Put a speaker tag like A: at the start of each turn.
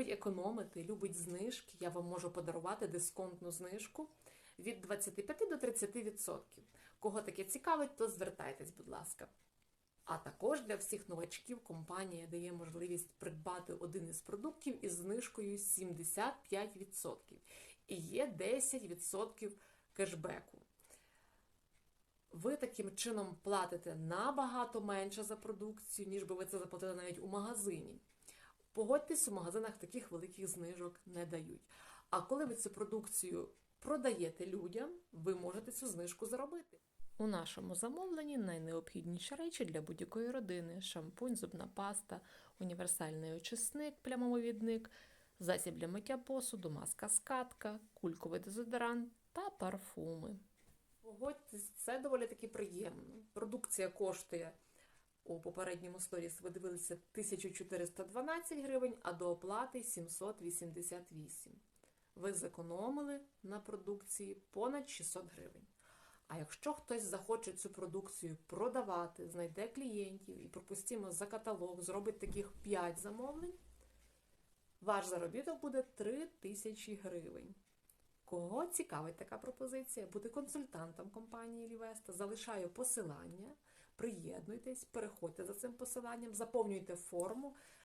A: любить економити, любить знижки, я вам можу подарувати дисконтну знижку від 25 до 30%. Кого таке цікавить, то звертайтесь, будь ласка. А також для всіх новачків компанія дає можливість придбати один із продуктів із знижкою 75%. І є 10% кешбеку. Ви таким чином платите набагато менше за продукцію, ніж би ви це заплатили навіть у магазині. Погодьтесь, у магазинах таких великих знижок не дають. А коли ви цю продукцію продаєте людям, ви можете цю знижку заробити. У нашому замовленні найнеобхідніші речі для будь-якої родини: шампунь, зубна паста, універсальний очисник, плямовивідник, засіб для миття посуду, маска скатка, кульковий дезодорант та парфуми. Погодьтесь, це доволі таки приємно. Продукція коштує у попередньому сторіс ви дивилися 1412 гривень, а до оплати 788. Ви зекономили на продукції понад 600 гривень. А якщо хтось захоче цю продукцію продавати, знайде клієнтів і, пропустимо, за каталог зробить таких 5 замовлень, ваш заробіток буде 3 тисячі гривень. Кого цікавить така пропозиція? Бути консультантом компанії Лівеста. Залишаю посилання. Приєднуйтесь, переходьте за цим посиланням, заповнюйте форму.